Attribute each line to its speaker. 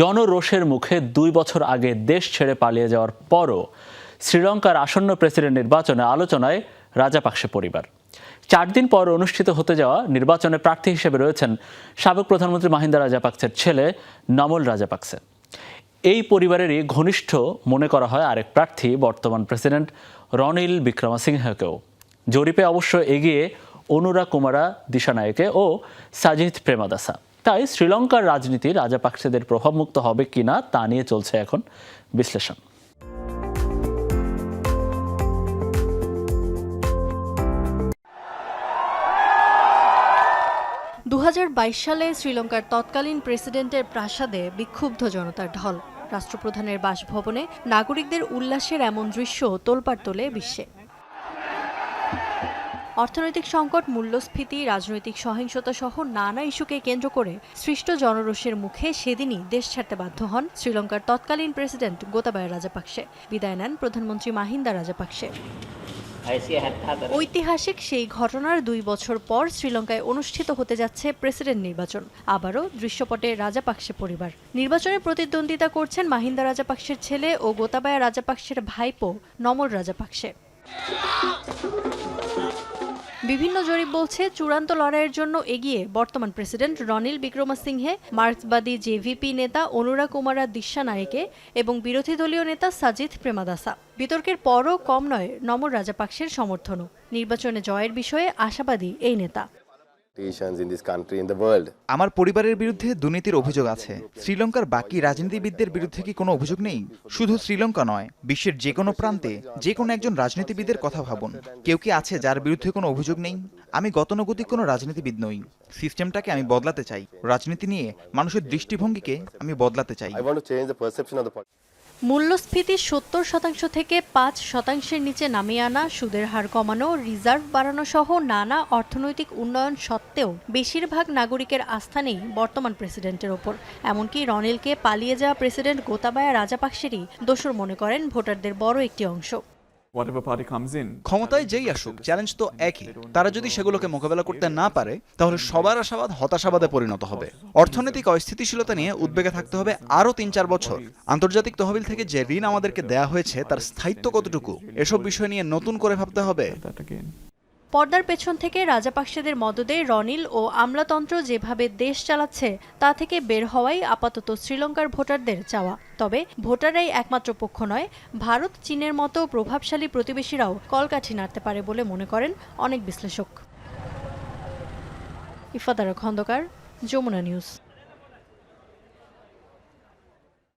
Speaker 1: জনরোষের মুখে দুই বছর আগে দেশ ছেড়ে পালিয়ে যাওয়ার পরও শ্রীলঙ্কার আসন্ন প্রেসিডেন্ট নির্বাচনে আলোচনায় রাজাপাকসে পরিবার। চার দিন পর অনুষ্ঠিত হতে যাওয়া নির্বাচনে প্রার্থী হিসেবে রয়েছেন সাবেক প্রধানমন্ত্রী মাহিন্দা রাজাপাকসের ছেলে নমল রাজাপাকসে। এই পরিবারেরই ঘনিষ্ঠ মনে করা হয় আরেক প্রার্থী, বর্তমান প্রেসিডেন্ট রনিল বিক্রমাসিংহকেও। জরিপে অবশ্য এগিয়ে অনুরা কুমারা, দিশানায়কে ও সাজিদ প্রেমাদাসা। তাই শ্রীলঙ্কার রাজনীতি রাজাপাকসেদের প্রভাবমুক্ত হবে কিনা তা নিয়ে চলছে এখন বিশ্লেষণ।
Speaker 2: দু হাজার বাইশ সালে শ্রীলঙ্কার তৎকালীন প্রেসিডেন্টের প্রাসাদে বিক্ষুব্ধ জনতার ঢল। রাষ্ট্রপ্রধানের বাসভবনে নাগরিকদের উল্লাসের এমন দৃশ্য তোলপাড় তোলে বিশ্বে। অর্থনৈতিক সংকট, মূল্যস্ফীতি, রাজনৈতিক সহিংসতা সহ নানা ইস্যুকে কেন্দ্র করে সৃষ্ট জনরোষের মুখে সেদিনই দেশ ছাড়তে বাধ্য হন শ্রীলঙ্কার তৎকালীন প্রেসিডেন্ট গোতাবায়া রাজাপাকসে। বিদায় নেন প্রধানমন্ত্রী মাহিন্দা রাজাপাকসে। ঐতিহাসিক সেই ঘটনার দুই বছর পর শ্রীলঙ্কায় অনুষ্ঠিত হতে যাচ্ছে প্রেসিডেন্ট নির্বাচন। আবারও দৃশ্যপটে রাজাপাকসে পরিবার। নির্বাচনে প্রতিদ্বন্দ্বিতা করছেন মাহিন্দা রাজাপাকসের ছেলে ও গোতাবায়া রাজাপাকসের ভাইপো নমর রাজাপাকসে। বিভিন্ন জরিপ বলছে চূড়ান্ত লড়াইয়ের জন্য এগিয়ে বর্তমান প্রেসিডেন্ট রনিল বিক্রমসিংহে মার্ক্সবাদী জেভিপি নেতা অনুরা কুমারা দিশানায়েকে এবং বিরোধী দলীয় নেতা সাজিদ প্রেমাদাসা। বিতর্কের পরও কম নয় নমর রাজাপাকসের সমর্থনও। নির্বাচনে জয়ের বিষয়ে আশাবাদী এই নেতা।
Speaker 3: আমার পরিবারের বিরুদ্ধে দুর্নীতির অভিযোগ আছে। শ্রীলঙ্কার বাকি রাজনীতিবিদদের বিরুদ্ধে কি কোনো অভিযোগ নেই? শুধু শ্রীলঙ্কা নয় বিশ্বের যে কোনো প্রান্তে যে কোনো একজন রাজনীতিবিদের কথা ভাবুন। কেউ কি আছে যার বিরুদ্ধে কোনো অভিযোগ নেই? আমি গতানুগতিক কোনো রাজনীতিবিদ নই। সিস্টেমটাকে আমি বদলাতে চাই। রাজনীতি নিয়ে মানুষের দৃষ্টিভঙ্গিকে আমি বদলাতে চাই।
Speaker 2: মূল্যস্ফীতি সত্তর শতাংশ থেকে পাঁচ শতাংশের নিচে নামিয়ে আনা, সুদের হার কমানো, রিজার্ভ বাড়ানো সহ নানা অর্থনৈতিক উন্নয়ন সত্ত্বেও বেশিরভাগ নাগরিকের আস্থা নেই বর্তমান প্রেসিডেন্টের ওপর। এমনকি রনিলকে পালিয়ে যাওয়া প্রেসিডেন্ট গোতাবায়া রাজাপাকসেরই দোষর মনে করেন ভোটারদের বড় একটি অংশ।
Speaker 3: ক্ষমতায় যেই আসুক চ্যালেঞ্জ তো একই। তারা যদি সেগুলোকে মোকাবেলা করতে না পারে তাহলে সবার আশাবাদ হতাশাবাদে পরিণত হবে। অর্থনৈতিক অস্থিতিশীলতা নিয়ে উদ্বেগে থাকতে হবে আরও তিন চার বছর। আন্তর্জাতিক তহবিল থেকে যে ঋণ আমাদেরকে দেয়া হয়েছে তার স্থায়িত্ব কতটুকু? এসব বিষয় নিয়ে নতুন করে ভাবতে হবে.
Speaker 2: পর্দার পেছন থেকে রাজাপাকসেদের মদদে রনিল ও আমলাতন্ত্র যেভাবে দেশ চালাচ্ছে, তা থেকে বের হওয়াই আপাতত শ্রীলঙ্কার ভোটারদের চাওয়া। তবে ভোটাররাই একমাত্র পক্ষ নয়, ভারত চীনের মতো প্রভাবশালী প্রতিবেশীরাও কলকাঠি নাড়তে পারে বলে মনে করেন অনেক বিশ্লেষক। ইফাদার খন্দকার, যমুনা নিউজ।